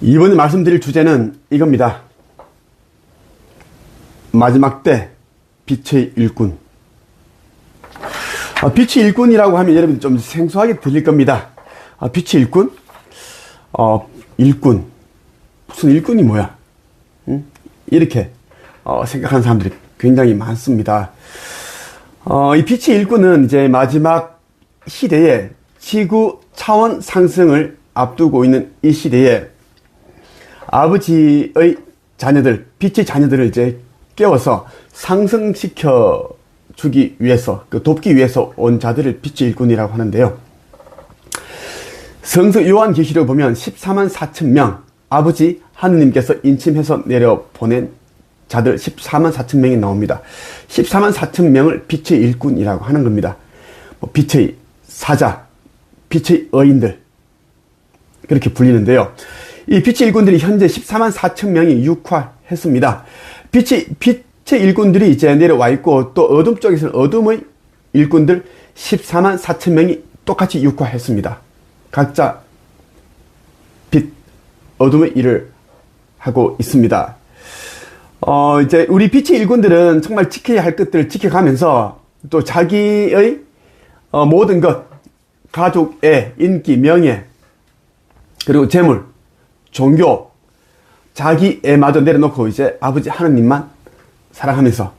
이번에 말씀드릴 주제는 이겁니다. 마지막 때 빛의 일꾼. 아, 빛의 일꾼이라고 하면 여러분 좀 생소하게 들릴 겁니다. 아, 빛의 일꾼? 어, 일꾼. 무슨 일꾼이 뭐야? 응? 이렇게 어, 생각하는 사람들이 굉장히 많습니다. 어, 이 빛의 일꾼은 이제 마지막 시대에 지구 차원 상승을 앞두고 있는 이 시대에 아버지의 자녀들, 빛의 자녀들을 이제 깨워서 상승시켜 주기 위해서, 그 돕기 위해서 온 자들을 빛의 일꾼이라고 하는데요. 성서 요한 계시록 보면 14만 4천 명, 아버지 하느님께서 인침해서 내려 보낸 자들 14만 4천 명이 나옵니다. 14만 4천 명을 빛의 일꾼이라고 하는 겁니다. 뭐 빛의 사자, 빛의 어인들 그렇게 불리는데요. 이 빛의 일꾼들이 현재 14만 4천 명이 육화했습니다. 빛의 빛의 일꾼들이 이제 내려와 있고 또 어둠 쪽에서는 어둠의 일꾼들 14만 4천 명이 똑같이 육화했습니다. 각자 빛 어둠의 일을 하고 있습니다. 어, 이제 우리 빛의 일꾼들은 정말 지켜야 할 것들을 지켜가면서 또 자기의 어, 모든 것, 가족의 인기, 명예, 그리고 재물, 종교, 자기 애마저 내려놓고 이제 아버지 하느님만 사랑하면서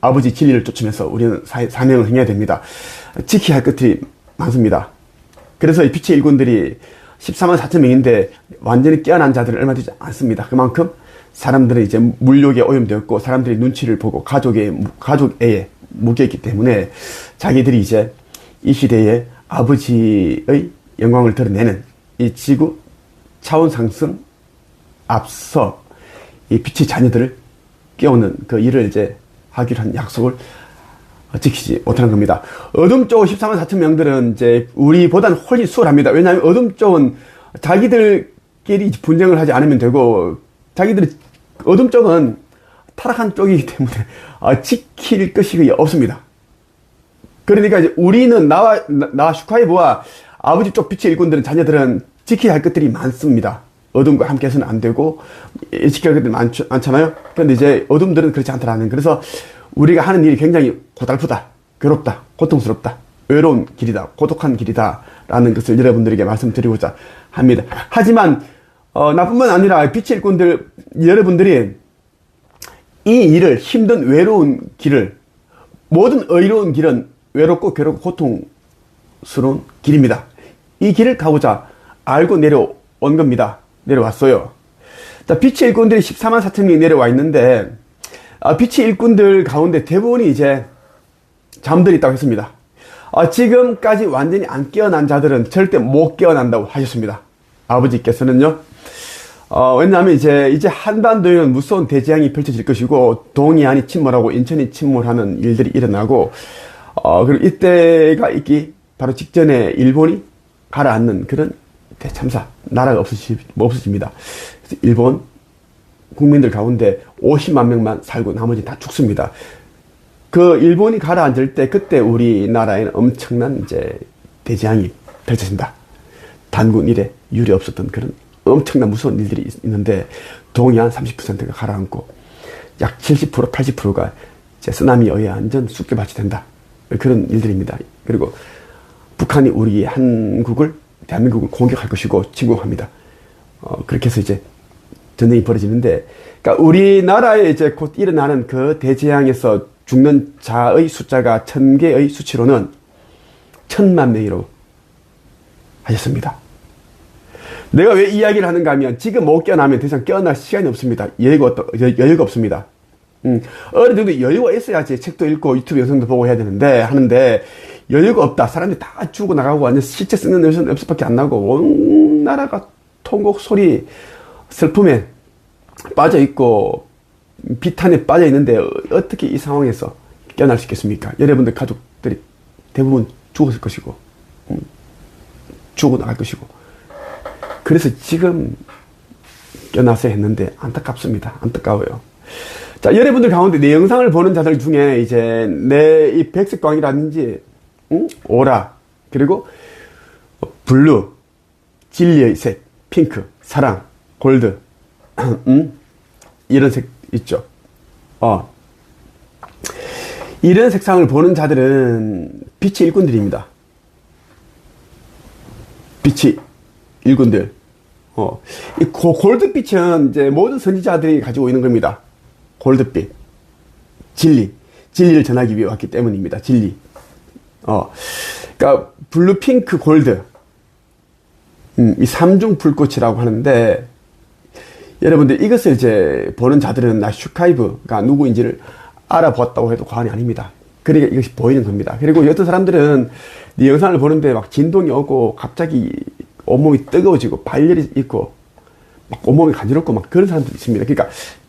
아버지 진리를 쫓으면서 우리는 사, 사명을 행해야 됩니다. 지켜야 할 것들이 많습니다. 그래서 이 빛의 일꾼들이 14만 4천 명인데 완전히 깨어난 자들은 얼마 되지 않습니다. 그만큼 사람들은 이제 물욕에 오염되었고 사람들이 눈치를 보고 가족의 가족에 묶여있기 때문에 자기들이 이제 이 시대에 아버지의 영광을 드러내는 이 지구 차원 상승 앞서 이 빛의 자녀들을 깨우는 그 일을 이제 하기로 한 약속을 지키지 못하는 겁니다. 어둠 쪽 14만 4천 명들은 이제 우리보다는 훨씬 수월합니다. 왜냐하면 어둠 쪽은 자기들끼리 분쟁을 하지 않으면 되고 자기들이 어둠 쪽은 타락한 쪽이기 때문에 아, 지킬 것이 없습니다. 그러니까 이제 우리는 나와 나와 슈카이브와 아버지 쪽 빛의 일꾼들은 자녀들은 지켜야 할 것들이 많습니다. 어둠과 함께 해서는 안 되고 지켜야 할 것들이 많, 많잖아요. 그런데 이제 어둠들은 그렇지 않더라는. 그래서 우리가 하는 일이 굉장히 고달프다, 괴롭다, 고통스럽다, 외로운 길이다, 고독한 길이다 라는 것을 여러분들에게 말씀드리고자 합니다. 하지만 어, 나뿐만 아니라 빛의 일꾼들 여러분들이 이 일을 힘든 외로운 길을 모든 의로운 길은 외롭고 괴롭고 고통스러운 길입니다. 이 길을 가고자 알고 내려온 겁니다. 내려왔어요. 자, 빛의 일꾼들이 14만 4천 명이 내려와 있는데 아, 빛의 일꾼들 가운데 대부분이 이제 잠들이 있다고 했습니다. 아, 지금까지 완전히 안 깨어난 자들은 절대 못 깨어난다고 하셨습니다. 아버지께서는요. 어, 왜냐하면 이제 이제 한반도에는 무서운 대재앙이 펼쳐질 것이고 동해안이 침몰하고 인천이 침몰하는 일들이 일어나고 어, 그리고 이때가 있기 바로 직전에 일본이 가라앉는 그런 대참사 나라가 없어지, 없어집니다. 그래서 일본 국민들 가운데 50만 명만 살고 나머지 다 죽습니다. 그 일본이 가라앉을 때 그때 우리나라에는 엄청난 이제 대재앙이 펼쳐진다. 단군 일에 유례 없었던 그런 엄청난 무서운 일들이 있는데 동해안 30%가 가라앉고 약 70% 80%가 이제 쓰나미에 의해 완전 쑥대밭이 된다. 그런 일들입니다. 그리고 북한이 우리 한국을 대한민국을 공격할 것이고 침공합니다. 어, 그렇게 해서 이제 전쟁이 벌어지는데, 그러니까 우리나라에 이제 곧 일어나는 그 대재앙에서 죽는 자의 숫자가 천 개의 수치로는 천만 명이라고 하셨습니다. 내가 왜 이야기를 하는가 하면 지금 못 깨어나면 더 이상 깨어날 시간이 없습니다. 여유가, 여유가 없습니다. 음, 어느 정도 여유가 있어야지 책도 읽고 유튜브 영상도 보고 해야 되는데, 하는데, 여유가 없다. 사람들이 다 죽고 나가고 완전 시체 쓰는 냄새밖에 안 나고, 온 나라가 통곡 소리, 슬픔에 빠져 있고, 비탄에 빠져 있는데, 어떻게 이 상황에서 깨어날 수 있겠습니까? 여러분들 가족들이 대부분 죽었을 것이고, 음, 죽어 나갈 것이고. 그래서 지금 깨어나서 했는데 안타깝습니다. 안타까워요. 자, 여러분들 가운데 내 영상을 보는 자들 중에 이제 내 이 백색 광이라든지, 응? 오라, 그리고 블루, 진리의 색, 핑크, 사랑, 골드, 음? 이런 색 있죠. 어. 이런 색상을 보는 자들은 빛의 일꾼들입니다. 빛이 일꾼들. 어. 이 고- 골드빛은 이제 모든 선지자들이 가지고 있는 겁니다. 골드빛. 진리. 진리를 전하기 위해 왔기 때문입니다. 진리. 어. 그러니까 블루, 핑크, 골드. 음, 이 삼중 불꽃이라고 하는데 여러분들 이것을 이제 보는 자들은 나 슈카이브가 누구인지를 알아봤다고 해도 과언이 아닙니다. 그러니까 이것이 보이는 겁니다. 그리고 어떤 사람들은 이 영상을 보는데 막 진동이 오고 갑자기 온몸이 뜨거워지고 발열이 있고 막 온몸이 간지럽고 막 그런 사람들이 있습니다. 그러니까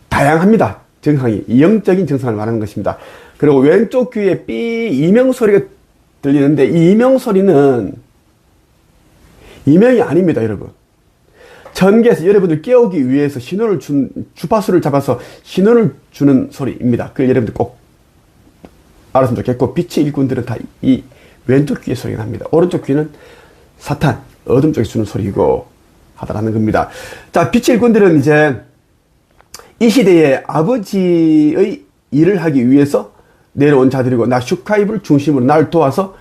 다양합니다. 증상이 영적인 증상을 말하는 것입니다. 그리고 왼쪽 귀에 삐 이명 소리가 들리는데 이 이명 소리는 이명이 아닙니다, 여러분. 전개에서 여러분들 깨우기 위해서 신호를 준 주파수를 잡아서 신호를 주는 소리입니다. 그걸 여러분들 꼭 알았으면 좋겠고 빛의 일꾼들은 다 이 왼쪽 귀에 소리가 납니다. 오른쪽 귀는 사탄 어둠 쪽에 주는 소리고 하다라는 겁니다. 자 빛의 일꾼들은 이제 이 시대에 아버지의 일을 하기 위해서 내려온 자들이고 나 슈카이브를 중심으로 날 도와서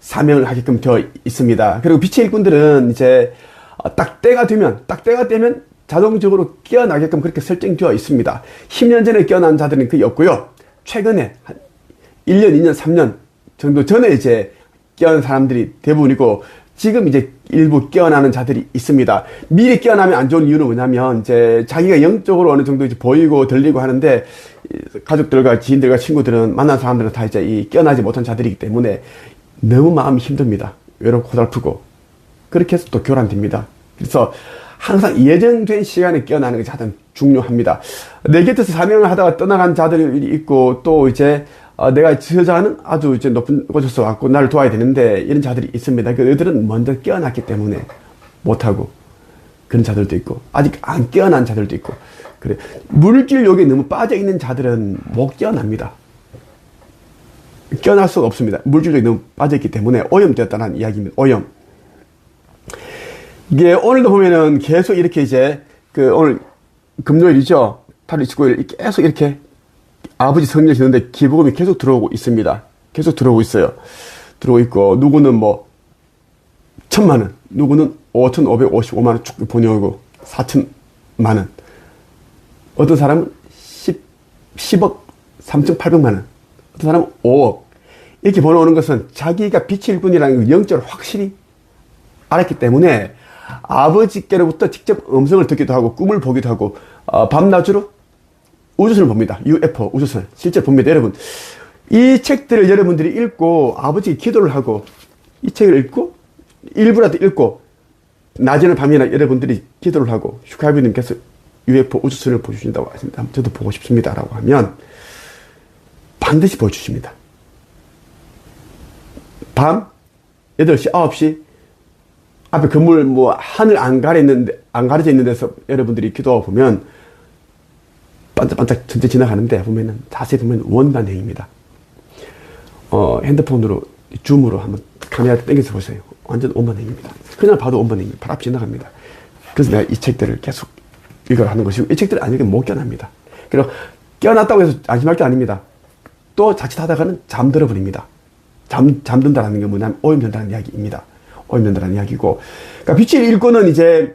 사명을 하게끔 되어 있습니다. 그리고 빛의 일꾼들은 이제 어, 딱 때가 되면 딱 때가 되면 자동적으로 깨어나게끔 그렇게 설정되어 있습니다. 10년 전에 깨어난 자들은 그게 없고요. 최근에 한 1년, 2년, 3년 정도 전에 이제 깨어난 사람들이 대부분이고 지금 이제 일부 깨어나는 자들이 있습니다. 미리 깨어나면 안 좋은 이유는 뭐냐면 이제 자기가 영적으로 어느 정도 이제 보이고 들리고 하는데 이 가족들과 지인들과 친구들은 만난 사람들은 다 이제 이 깨어나지 못한 자들이기 때문에 너무 마음이 힘듭니다. 외롭고 고달프고 그렇게 해서 또 교란됩니다. 그래서 항상 예정된 시간에 깨어나는 것이 가장 중요합니다. 내 곁에서 사명을 하다가 떠나간 자들이 있고 또 이제 어, 내가 저자는 아주 이제 높은 곳에서 왔고 나를 도와야 되는데 이런 자들이 있습니다. 그들은 먼저 깨어났기 때문에 못하고 그런 자들도 있고 아직 안 깨어난 자들도 있고 그래 물질 욕에 너무 빠져 있는 자들은 못 깨어납니다. 깨어날 수가 없습니다. 물질 욕에 너무 빠져 있기 때문에 오염되었다는 이야기입니다. 오염. 이게 오늘도 보면은 계속 이렇게 이제 그 오늘 금요일이죠. 8월 29일 계속 이렇게 아버지 성령 지는데 기부금이 계속 들어오고 있습니다. 계속 들어오고 있어요. 들어오고 있고 누구는 뭐 천만 원, 누구는 5,555만 원 쭉 보내오고 4천만 원. 어떤 사람은 10, 10억 3,800만 원. 어떤 사람은 5억. 이렇게 보내오는 것은 자기가 빛의 일꾼이라는 걸 영적으로 확실히 알았기 때문에 아버지께로부터 직접 음성을 듣기도 하고 꿈을 보기도 하고 어, 밤낮으로 우주선을 봅니다. UFO 우주선 실제 봅니다. 여러분 이 책들을 여러분들이 읽고 아버지 기도를 하고 이 책을 읽고 일부라도 읽고 낮에나 밤이나 여러분들이 기도를 하고 슈카비님께서 UFO 우주선을 보여주신다고 하십니다. 저도 보고 싶습니다 라고 하면 반드시 보여주십니다. 밤 8시, 9시 앞에 건물 뭐 하늘 안 가려 있는데 안 가려져 있는 데서 여러분들이 기도하고 보면 반짝반짝 전체 지나가는데 보면은 자세히 보면 원반행입니다. 어 핸드폰으로 줌으로 한번 카메라 땡겨서 보세요. 완전 원반행입니다. 그냥 봐도 원반행입니다. 바로 앞 지나갑니다. 그래서 내가 이 책들을 계속 읽어라 하는 것이고 이 책들을 안 읽으면 못 깨어납니다. 그리고 깨어났다고 해서 안심할 게 아닙니다. 또 자칫하다가는 잠들어 버립니다. 잠, 잠든다라는 게 뭐냐면 오염된다는 이야기입니다. 오염된다는 이야기고. 그러니까 빛의 일꾼은 이제,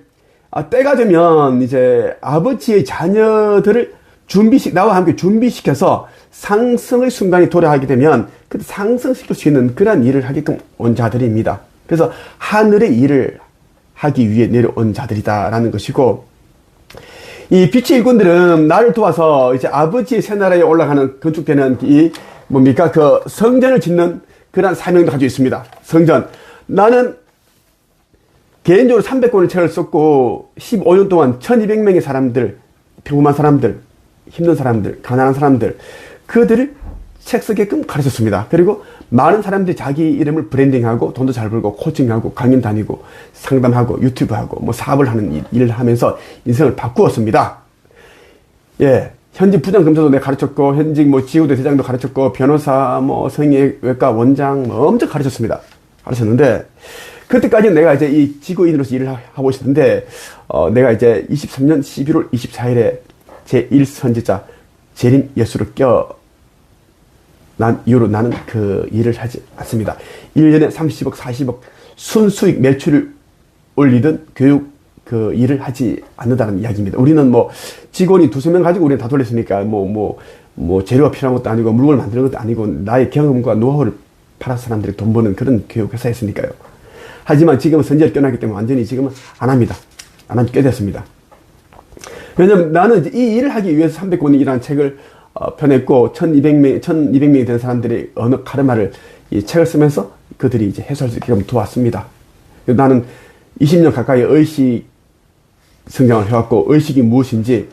아, 때가 되면 이제 아버지의 자녀들을 준비시, 나와 함께 준비시켜서 상승의 순간이 도래하게 되면 그 상승시킬 수 있는 그러한 일을 하게끔 온 자들입니다. 그래서 하늘의 일을 하기 위해 내려온 자들이다라는 것이고, 이 빛의 일꾼들은 나를 도와서 이제 아버지의 새 나라에 올라가는 건축되는 이 뭡니까 그 성전을 짓는 그러한 사명도 가지고 있습니다. 성전. 나는 개인적으로 300권의 책을 썼고 15년 동안 1200명의 사람들, 평범한 사람들, 힘든 사람들, 가난한 사람들 그들을 책 쓰게끔 가르쳤습니다. 그리고 많은 사람들이 자기 이름을 브랜딩하고 돈도 잘 벌고 코칭하고 강연 다니고 상담하고 유튜브하고 뭐 사업을 하는 일, 일을 하면서 인생을 바꾸었습니다. 예. 현직 부장 검사도 내가 가르쳤고, 현직 뭐 지구대 대장도 가르쳤고, 변호사, 뭐 성형외과 원장, 뭐 엄청 가르쳤습니다. 가르쳤는데, 그때까지는 내가 이제 이 지구인으로서 일을 하- 하고 있었는데, 어, 내가 이제 23년 11월 24일에 제 1선지자 재림 예수를 껴, 난 이후로 나는 그 일을 하지 않습니다. 1년에 30억, 40억 순수익 매출을 올리던 교육 그 일을 하지 않는다는 이야기입니다. 우리는 뭐 직원이 두세 명 가지고 우리는 다 돌렸으니까 뭐, 뭐, 뭐 재료가 필요한 것도 아니고 물건을 만드는 것도 아니고 나의 경험과 노하우를 팔아서 사람들이 돈 버는 그런 교육 회사였으니까요. 하지만 지금은 선제를 껴나기 때문에 완전히 지금은 안 합니다. 안꽤 됐습니다. 왜냐면 나는 이 일을 하기 위해서 300권이라는 책을 어, 펴냈고 1200명, 1200명이 된 사람들의 언어 카르마를 이 책을 쓰면서 그들이 이제 해소할 수 있게끔 도왔습니다. 나는 20년 가까이 의식 성장을 해왔고 의식이 무엇인지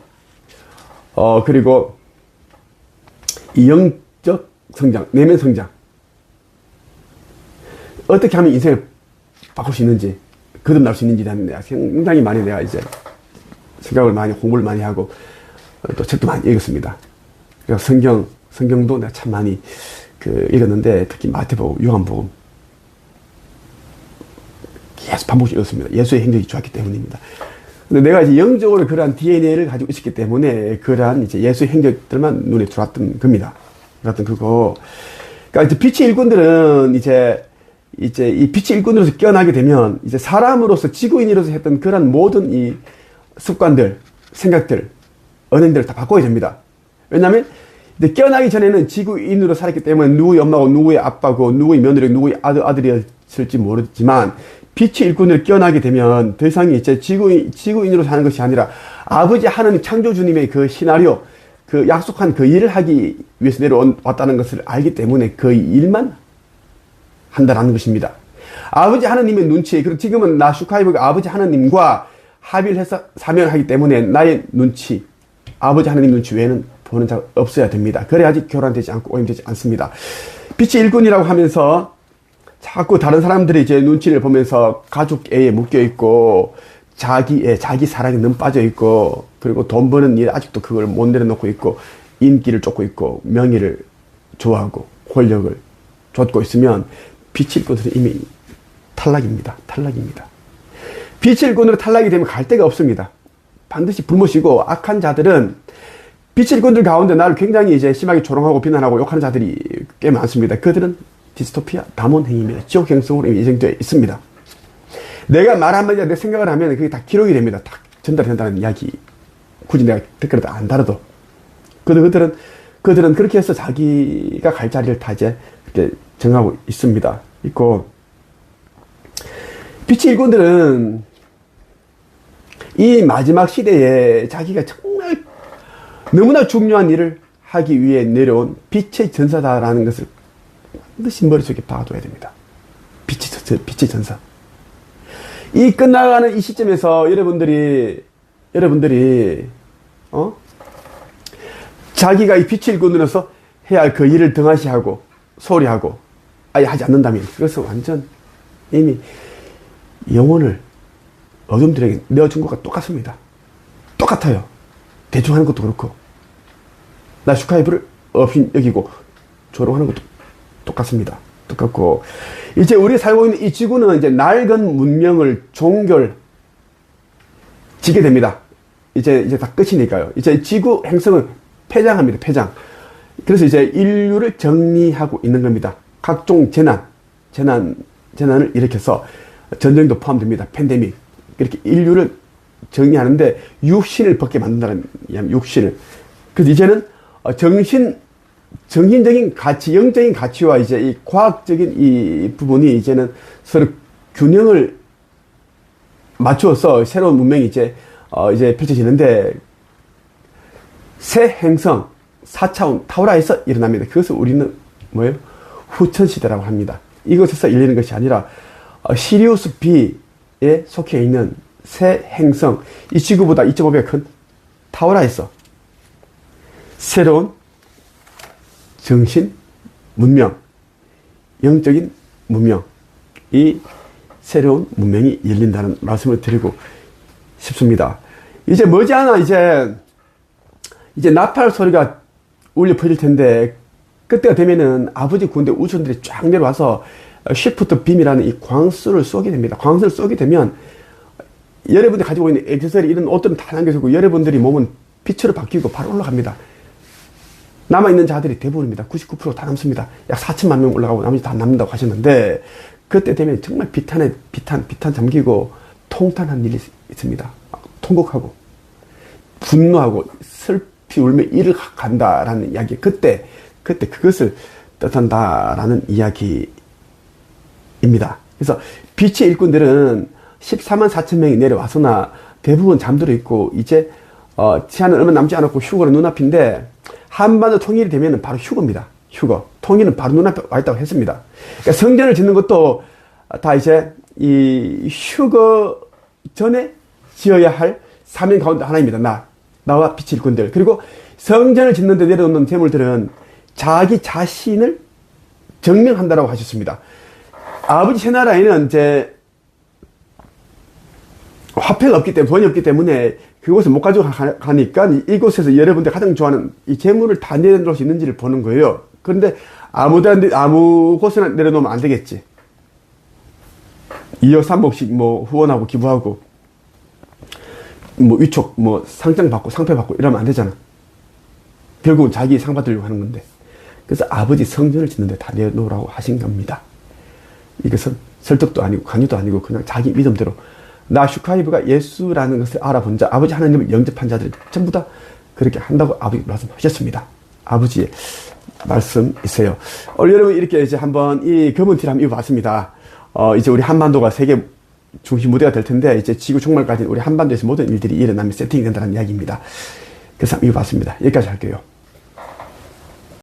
어 그리고 이 영적 성장, 내면 성장 어떻게 하면 인생을 바꿀 수 있는지 거듭날 수 있는지에 대한 굉장히 많이 내가 이제 생각을 많이 공부를 많이 하고 어, 또 책도 많이 읽었습니다. 그래서 성경 성경도 내가 참 많이 그 읽었는데 특히 마태복음, 요한복음 계속 반복씩 읽었습니다. 예수의 행적이 좋았기 때문입니다. 근데 내가 이제 영적으로 그러한 DNA를 가지고 있었기 때문에 그러한 이제 예수의 행적들만 눈에 들어왔던 겁니다. 들어왔던 그거. 그러니까 이제 빛의 일꾼들은 이제 이제 이 빛의 일꾼으로서 깨어나게 되면 이제 사람으로서 지구인으로서 했던 그런 모든 이 습관들, 생각들, 언행들을 다 바꿔야 됩니다. 왜냐하면 깨어나기 전에는 지구인으로 살았기 때문에 누구의 엄마고 누구의 아빠고 누구의 며느리 누구의 아들 아들이었을지 모르지만 빛의 일꾼을 깨어나게 되면 더 이상 이제 지구인 지구인으로 사는 것이 아니라 아버지 하나님 창조주님의 그 시나리오 그 약속한 그 일을 하기 위해서 내려왔다는 것을 알기 때문에 그 일만 한다라는 것입니다. 아버지 하나님의 눈치, 그리고 지금은 나 슈카이브가 아버지 하나님과 합의를 해서 사명을 하기 때문에 나의 눈치, 아버지 하나님 눈치 외에는 보는 자가 없어야 됩니다. 그래야지 교란되지 않고 오염되지 않습니다. 빛의 일꾼이라고 하면서 자꾸 다른 사람들이 제 눈치를 보면서 가족 애에 묶여 있고 자기 애, 자기 사랑에 너무 빠져 있고 그리고 돈 버는 일 아직도 그걸 못 내려놓고 있고 인기를 쫓고 있고 명예를 좋아하고 권력을 쫓고 있으면 빛의 일꾼들은 이미 탈락입니다. 탈락입니다. 빛의 일꾼으로 탈락이 되면 갈 데가 없습니다. 반드시 불못이고 악한 자들은 빛의 일꾼들 가운데 나를 굉장히 이제 심하게 조롱하고 비난하고 욕하는 자들이 꽤 많습니다. 그들은 디스토피아, 담원 행위입니다. 지옥 행성으로 예정되어 있습니다. 내가 말 한마디, 내 생각을 하면 그게 다 기록이 됩니다. 다 전달된다는 이야기. 굳이 내가 댓글에도 안 달아도. 그들, 그들은, 그들은 그렇게 해서 자기가 갈 자리를 다 이제 이렇게 정하고 있습니다. 있고, 빛의 일꾼들은 이 마지막 시대에 자기가 정말 너무나 중요한 일을 하기 위해 내려온 빛의 전사다라는 것을 반드시 머릿속에 박아둬야 됩니다. 빛의, 전- 빛의 전사. 이 끝나가는 이 시점에서 여러분들이, 여러분들이, 어? 자기가 이 빛의 일꾼으로서 해야 할 그 일을 등하시하고, 소홀히 하고, 아예 하지 않는다면, 그것은 완전 이미 영혼을 어둠들에게 내어준 것과 똑같습니다. 똑같아요. 대충 하는 것도 그렇고, 나 슈카이브를 없인 여기고, 조롱하는 것도 똑같습니다. 똑같고, 이제 우리 살고 있는 이 지구는 이제 낡은 문명을 종결, 지게 됩니다. 이제, 이제 다 끝이니까요. 이제 지구 행성은 폐장합니다. 폐장. 그래서 이제 인류를 정리하고 있는 겁니다. 각종 재난, 재난, 재난을 일으켜서 전쟁도 포함됩니다. 팬데믹. 이렇게 인류를 정리하는데 육신을 벗게 만든다는 육신을. 그래서 이제는 어, 정신, 정신적인 가치, 영적인 가치와 이제 이 과학적인 이 부분이 이제는 서로 균형을 맞추어서 새로운 문명이 이제, 어, 이제 펼쳐지는데 새 행성, 4차원 타우라에서 일어납니다. 그것을 우리는 뭐예요? 후천 시대라고 합니다. 이것에서 열리는 것이 아니라 어, 시리우스 B 에 속해 있는 새 행성, 이 지구보다 2.5배 큰 타우라에서 새로운 정신, 문명, 영적인 문명, 이 새로운 문명이 열린다는 말씀을 드리고 싶습니다. 이제 머지않아 이제 이제 나팔 소리가 울려 퍼질 텐데 그때가 되면은 아버지 군대 우선들이 쫙 내려와서 쉬프트 빔이라는 이 광수를 쏘게 됩니다. 광수를 쏘게 되면 여러분들이 가지고 있는 액세서리 이런 옷들은 다 남겨주고 여러분들이 몸은 빛으로 바뀌고 바로 올라갑니다. 남아있는 자들이 대부분입니다. 99%다 남습니다. 약 4천만 명 올라가고 나머지 다 남는다고 하셨는데 그때 되면 정말 비탄에 비탄, 비탄 잠기고 통탄한 일이 있습니다. 통곡하고 분노하고 슬피 울며 이를 간다라는 이야기. 그때, 그때 그것을 뜻한다라는 이야기 입니다. 그래서 빛의 일꾼들은 14만 4천 명이 내려와서나 대부분 잠들어 있고 이제 어, 시한은 얼마 남지 않았고 휴거는 눈앞인데 한반도 통일이 되면 바로 휴거입니다. 휴거. 통일은 바로 눈앞에 와 있다고 했습니다. 그러니까 성전을 짓는 것도 다 이제 이 휴거 전에 지어야 할 사명 가운데 하나입니다. 나, 나와 빛의 일꾼들. 그리고 성전을 짓는데 내려놓는 재물들은 자기 자신을 증명한다라고 하셨습니다. 아버지 새 나라에는 이제 화폐가 없기 때문에 돈이 없기 때문에 그곳을 못 가져가니까 이곳에서 여러분들 가장 좋아하는 이 재물을 다 내려놓을 수 있는지를 보는 거예요. 그런데 아무 데 아무 곳에나 내려놓으면 안 되겠지. 2억 3억씩 뭐 후원하고 기부하고 뭐 위촉 뭐 상장 받고 상패 받고 이러면 안 되잖아. 결국은 자기 상 받으려고 하는 건데. 그래서 아버지 성전을 짓는데 다 내놓으라고 하신 겁니다. 이것은 설득도 아니고 강요도 아니고 그냥 자기 믿음대로 나 슈카이브가 예수라는 것을 알아본 자, 아버지 하나님을 영접한 자들이 전부 다 그렇게 한다고 아버지 말씀하셨습니다. 아버지의 말씀이세요. 오늘 여러분 이렇게 이제 한번 이 검은 티를 한번 입어봤습니다. 어, 이제 우리 한반도가 세계 중심 무대가 될 텐데 이제 지구 종말까지 우리 한반도에서 모든 일들이 일어나면 세팅이 된다는 이야기입니다. 그래서 한번 입어봤습니다. 여기까지 할게요.